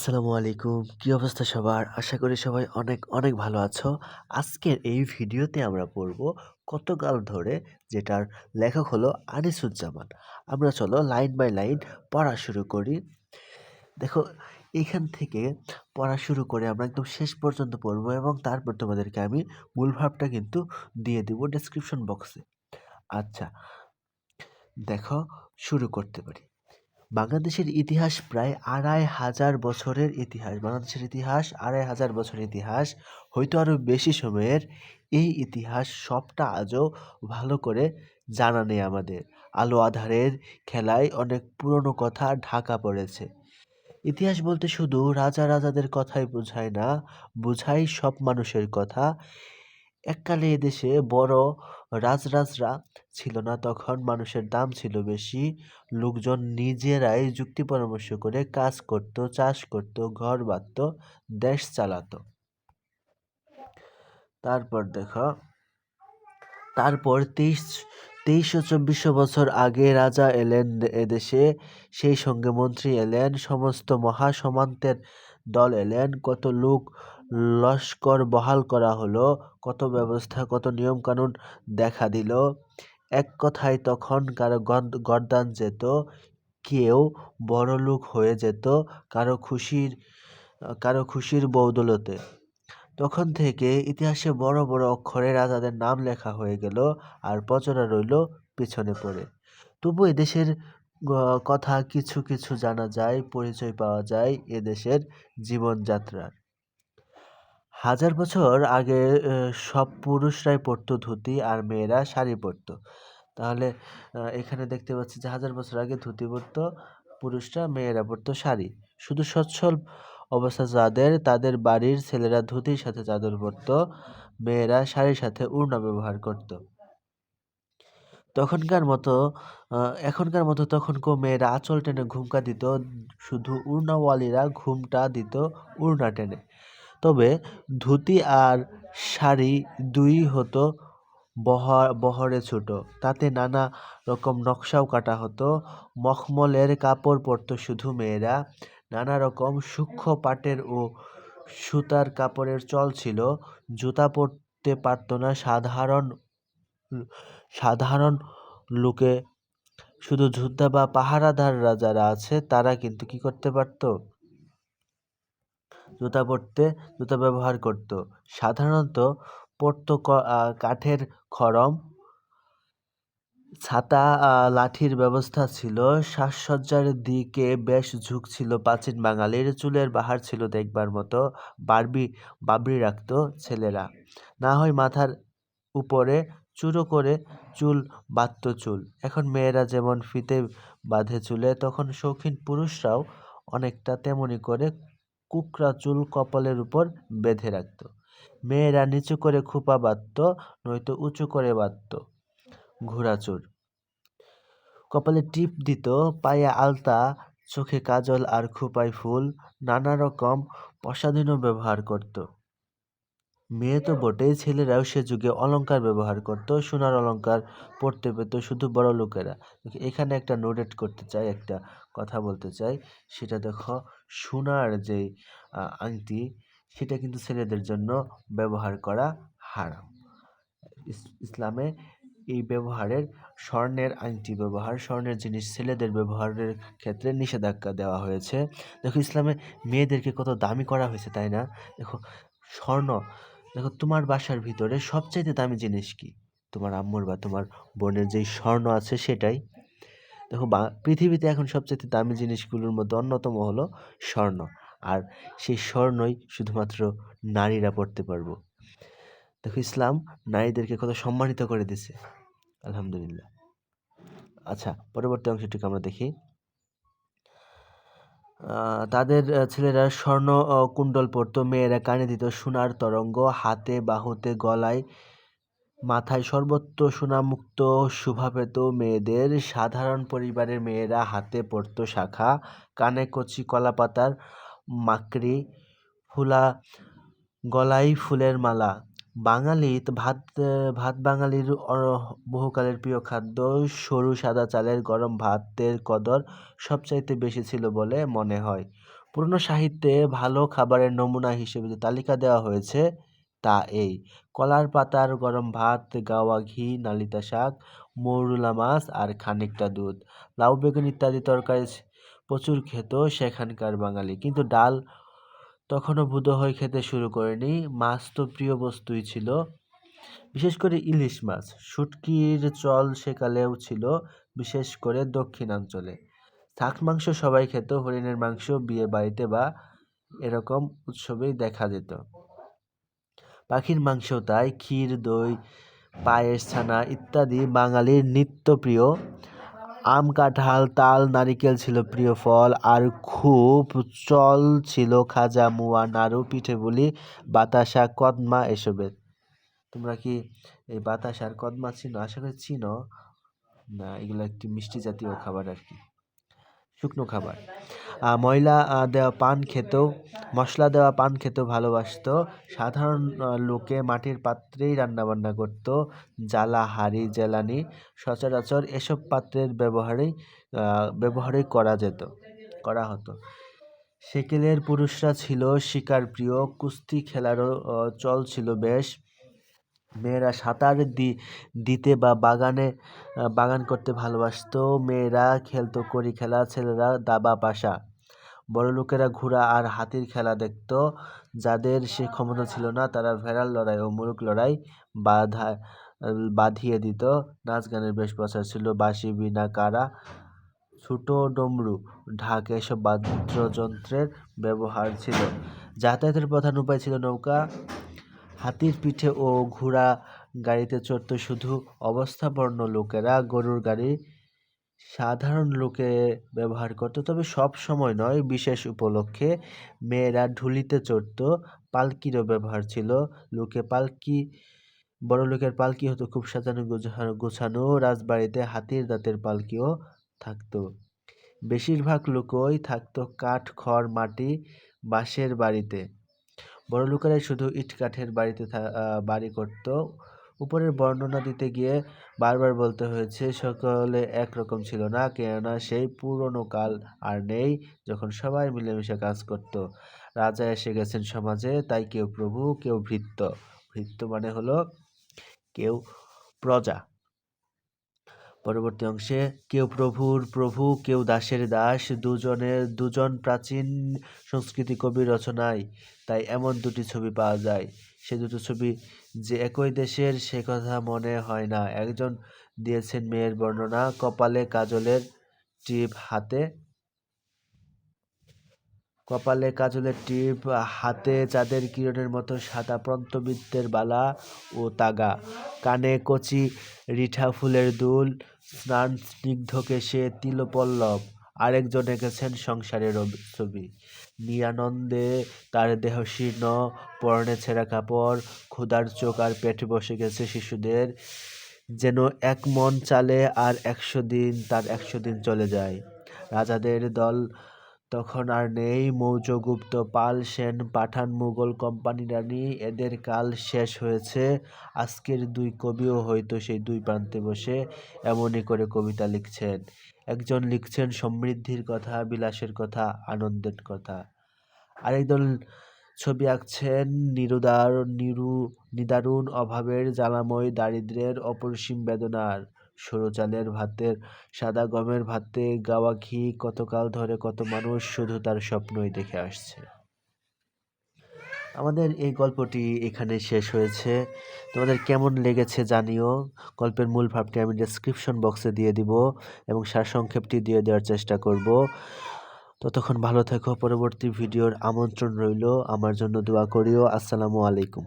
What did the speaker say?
আসসালামু আলাইকুম। কি অবস্থা সবার? আশা করি সবাই অনেক অনেক ভালো আছো। আজকের এই ভিডিওতে আমরা পড়ব কতকাল ধরে যেটার লেখক হলো আনিসুজ্জামান। আমরা চলো লাইন বাই লাইন পড়া শুরু করি। দেখো, এখান থেকে পড়া শুরু করে আমরা একদম শেষ পর্যন্ত পড়ব এবং তারপর তোমাদেরকে আমি মূল ভাবটা কিন্তু দিয়ে দেবো ডেসক্রিপশন বক্সে আচ্ছা দেখো, শুরু করতে পারি। বাংলাদেশের ইতিহাস প্রায় আড়াই হাজার বছরের ইতিহাস। বাংলাদেশের ইতিহাস আড়াই হাজার বছরের ইতিহাস। হয়তো আরও বেশি সময়ের এই ইতিহাস সবটা আজও ভালো করে জানা নেই আমাদের। আলো আধারের খেলায় অনেক পুরনো কথা ঢাকা পড়েছে। ইতিহাস বলতে শুধু রাজা রাজাদের কথাই বোঝায় না, বোঝায় সব মানুষের কথা। এককালে এদেশে বড় রাজরাজরা ছিল না, তখন মানুষের দাম ছিল বেশি। লোকজন নিজেরাই যুক্তি পরামর্শ করে কাজ করত, চাষ করত, ঘর বাঁধত, দেশ চালাতো। তারপর দেখো, তারপর তেইশ তেইশশো চব্বিশশো বছর আগে রাজা এলেন এদেশে সেই সঙ্গে মন্ত্রী এলেন, সমস্ত মহাসমান্তের দল এলেন, কত লোক লস্কর বহাল করা হলো, কত ব্যবস্থা, কত নিয়মকানুন দেখা দিল। এক কথায় তখন কারও গরদান যেত, কেউ বড়লোক হয়ে যেত কারও খুশির কারও খুশির বৌদলতে। তখন থেকে ইতিহাসে বড় বড় অক্ষরে রাজাদের নাম লেখা হয়ে গেল আর পচরা রইল পিছনে পড়ে। তবু এদেশের কথা কিছু কিছু জানা যায়, পরিচয় পাওয়া যায় এদেশের জীবনযাত্রার। হাজার বছর আগে সব পুরুষরাই পরতো ধুতি আর মেয়েরা শাড়ি পরতো। তাহলে এখানে দেখতে পাচ্ছি যে হাজার বছর আগে ধুতি পরতো পুরুষরা, মেয়েরা পরতো শাড়ি। শুধু সচ্ছল অবস্থা যাদের, তাদের বাড়ির ছেলেরা ধুতির সাথে চাদর পরতো, মেয়েরা শাড়ির সাথে উড়না ব্যবহার করত। তখনকার মতো এখনকার মতো তখন কো মেয়েরা আঁচল টেনে ঘুমকা দিত, শুধু উড়নাওয়ালিরা ঘুমটা দিত, উড়না টেনে। তবে ধুতি আর শাড়ি দুই হতো বহরে ছোট। তাতে নানা রকম নকশাও কাটা হতো। মখমলের কাপড় পরতো শুধু মেয়েরা। নানা রকম সূক্ষ্ম পাটের ও সুতার কাপড়ের চল ছিল। জুতা পরতে পারতো না সাধারণ সাধারণ লোকে। শুধু যোদ্ধা বা পাহারাদাররা যারা আছে, তারা কিন্তু কি করতে পারতো? জুতা পরতে, জুতা ব্যবহার করত। সাধারণত পরত কাঠের খড়ম, ছাতা লাঠির ব্যবস্থা ছিল। সাজসজ্জার দিকে বেশ ঝুঁক ছিল প্রাচীন বাঙালির। চুলের বাহার ছিল দেখবার মতো। বারবি, বাবরি রাখত ছেলেরা। না হয় মাথার উপরে চুরো করে চুল বাঁধত চুল। এখন মেয়েরা যেমন ফিতে বাঁধে চুলে, তখন শৌখিন পুরুষরাও অনেকটা তেমনি করে কুকরা চুল কপালের উপর বেঁধে রাখত। মেয়েরা নিচু করে খোঁপা বাঁধত, নয়তো উঁচু করে বাঁধত। ঘোড়াচুর কপালে টিপ দিত, পায়ে আলতা, চোখে কাজল আর খোঁপায় ফুল, নানা রকম প্রসাধীনও ব্যবহার করত। মেয়ে তো বটেই, ছেলেরাও সে যুগে অলঙ্কার ব্যবহার করত, সোনার অলঙ্কার পড়তে পেত শুধু বড় লোকেরা। এখানে একটা নোটেট করতে চাই, একটা কথা বলতে চাই, সেটা দেখো সোনার যে আংটি, সেটা কিন্তু ছেলেদের জন্য ব্যবহার করা হারাম। ইসলামে এই ব্যবহারের স্বর্ণের আংটি ব্যবহার, স্বর্ণের জিনিস ছেলেদের ব্যবহারের ক্ষেত্রে নিষেধাজ্ঞা দেওয়া হয়েছে। দেখো ইসলামে মেয়েদেরকে কত দামি করা হয়েছে, তাই না? দেখো স্বর্ণ, দেখো তোমার বাসার ভিতরে সবচাইতে দামি জিনিস কি? তোমার আম্মুর বা তোমার বোনের যেই স্বর্ণ আছে সেটাই। দেখো বা, পৃথিবীতে এখন সবচেয়ে দামি জিনিসগুলোর মধ্যে অন্যতম হলো স্বর্ণ। আর সেই স্বর্ণই শুধুমাত্র নারীরা পড়তে পারব। দেখো ইসলাম নারীদেরকে কত সম্মানিত করে দিছে। আলহামদুলিল্লাহ। আচ্ছা পরবর্তী অংশটিকে আমরা দেখি। তাদের ছেলেরা স্বর্ণ কুণ্ডল পরত, মেয়েরা কানে দিত সোনার তরঙ্গ, হাতে, বাহুতে, গলায় মাথায় সর্বত্র সোনামুক্ত শোভা পেত মেয়েদের, সাধারণ পরিবারের মেয়েরা হাতে পরত শাখা, কানে কচি কলাপাতার মাকড়ি, ফুলা গলায় ফুলের মালা। বাঙালি ভাত ভাত বাঙালির বহুকালের প্রিয় খাদ্য, সরু সাদা চালের গরম ভাতের কদর সবচাইতে বেশি ছিল বলে মনে হয়। পুরনো সাহিত্যে ভালো খাবারের নমুনা হিসেবে যে তালিকা দেওয়া হয়েছে তা এই। কলার পাতার গরম ভাত, গাওয়া ঘি, নালিতা শাক, মৌরুলা মাছ আর খানিকটা দুধ। লাউ, বেগুন ইত্যাদি তরকারি প্রচুর খেত সেখানকার বাঙালি। কিন্তু ডাল তখনও হয়ে খেতে শুরু করেনি। মাছ তো প্রিয় বস্তুই ছিল। বিশেষ করে ইলিশ মাছ। শুটকির চল সেকালেও ছিল, বিশেষ করে দক্ষিণাঞ্চলে। শাক মাংস সবাই খেত, হরিণের মাংস বিয়ে বাড়িতে বা এরকম উৎসবেই দেখা যেত। পাখির মাংস তাই ক্ষীর, দই, পায়েস, ছানা ইত্যাদি বাঙালির নিত্যপ্রিয়। আম, কাঁঠাল, তাল, নারিকেল ছিল প্রিয় ফল আর খুব চল ছিল খাজা, মুয়া, নাড়ু, পিঠে বলি বাতাসা, কদমা এসবের। তোমরা কি এই বাতাসা আর কদমা চিনো? আশা করি চিনো। না, এগুলো একটি মিষ্টি জাতীয় খাবার আর কি। শুকনো খাবার। ময়লা দেওয়া পান খেতেও, মশলা দেওয়া পান খেতেও ভালোবাসত। সাধারণ লোকে মাটির পাত্রেই রান্নাবান্না করত। জ্বালা, হাঁড়ি, জ্বালানি, সচরাচর এসব পাত্রের ব্যবহারেই ব্যবহারই করা যেত, করা হতো। সেকেলের পুরুষরা ছিল শিকার প্রিয় কুস্তি খেলারও চল ছিল বেশ। মেয়েরা সাঁতার দি, দিতে বা বাগানে বাগান করতে ভালোবাসত। মেয়েরা খেলতো, কড়ি খেলা, ছেলেরা দাবা পাশা বড়লোকেরা ঘোড়া আর হাতির খেলা দেখত। যাদের সে ক্ষমতা ছিল না, তারা ভেড়ার লড়াই ও মুরুক লড়াই বাধা, বাঁধিয়ে দিত। নাচ গানের বেশ প্রচার ছিল। বাঁশি বিনা কারা, ছোটো ডমরু, ঢাক এসব বাদ্যযন্ত্রের ব্যবহার ছিল। যাতায়াতের প্রধান উপায় ছিল নৌকা। হাতির পিঠে ও ঘোড়া গাড়িতে চড়ত শুধু অবস্থাপন্ন লোকেরা গরুর গাড়ি সাধারণ লোকে ব্যবহার করত, তবে সব সময় নয়, বিশেষ উপলক্ষে মেয়েরা ঢুলিতে চড়ত। পালকিরও ব্যবহার ছিল। লোকে পালকি, বড় লোকের পালকি হতো, খুব সাজানো গোছানো। রাজবাড়িতে হাতির দাঁতের পালকিও থাকতো। বেশিরভাগ লোকই থাকতো কাঠ, খড়, মাটি বাঁশের বাড়িতে। বড় লোকেরাই শুধু ইট কাঠের বাড়িতে বাড়ি করত। উপরের বর্ণনা দিতে গিয়ে বারবার বলতে হয়েছে, সকলে একরকম ছিল না, কেননা সেই পুরনো কাল আর নেই যখন সবাই মিলেমিশে কাজ করত। রাজা এসে গেছেন সমাজে, তাই কেউ প্রভু, কেউ ভৃত্য। ভৃত্য মানে হলো কেউ প্রজা। পরবর্তী অংশে, কেউ প্রভুর প্রভু, কেউ দাসের দাস, দুজনের দুজন প্রাচীন সংস্কৃতি কবি রচনায়। তাই এমন দুটি ছবি পাওয়া যায়। সে দুটো ছবি যে একই দেশের, সে কথা মনে হয় না। একজন দিয়েছেন মেয়ের বর্ণনা, কপালে কাজলের টিপ হাতে। কপালে কাজলের টিপ, হাতে চাঁদের কিরণের মতো সাদা প্রন্তবৃত্তের বালা ও তাগা। কানে কচি রিঠা ফুলের দুল, স্নান স্নিগ্ধ কেশে তিলপল্লব। আরেকজন এঁকেছেন সংসারের ছবি। নিরানন্দে তার দেহ শীর্ণ, পরনে ছেঁড়া কাপড়, ক্ষুধার চোখ আর পেটে বসে গেছে শিশুদের। যেন এক মন চালে আর একশো দিন তার একশো দিন চলে যায়। রাজাদের দল তখন আর নেই মৌর্যগুপ্ত, পাল সেন, পাঠান মুঘল কোম্পানি রানী, এদের কাল শেষ হয়েছে। আজকের দুই কবিও হয়তো সেই দুই প্রান্তে বসে এমনই করে কবিতা লিখছেন। একজন লিখছেন সমৃদ্ধির কথা, বিলাসের কথা, আনন্দের কথা। আরেকজন ছবি আঁকছেন নিরুদার, নিরু, নিদারুণ অভাবের, জ্বালাময়, দারিদ্র্যের, অপরিসীম বেদনার। সরু চালের ভাতের, সাদা গমের ভাতে গাওয়া ঘি কতকাল ধরে কত মানুষ শুধু তার স্বপ্নই দেখে আসছে। আমাদের এই গল্পটি এখানে শেষ হয়েছে। তোমাদের কেমন লেগেছে জানিও। গল্পের মূল ভাবটি আমি ডেসক্রিপশন বক্সে দিয়ে দিব এবং সারসংক্ষেপটি দিয়ে দেওয়ার চেষ্টা করব। ততক্ষণ ভালো থেকো। পরবর্তী ভিডিওর আমন্ত্রণ রইল। আমার জন্য দোয়া করিও। আসসালামু আলাইকুম।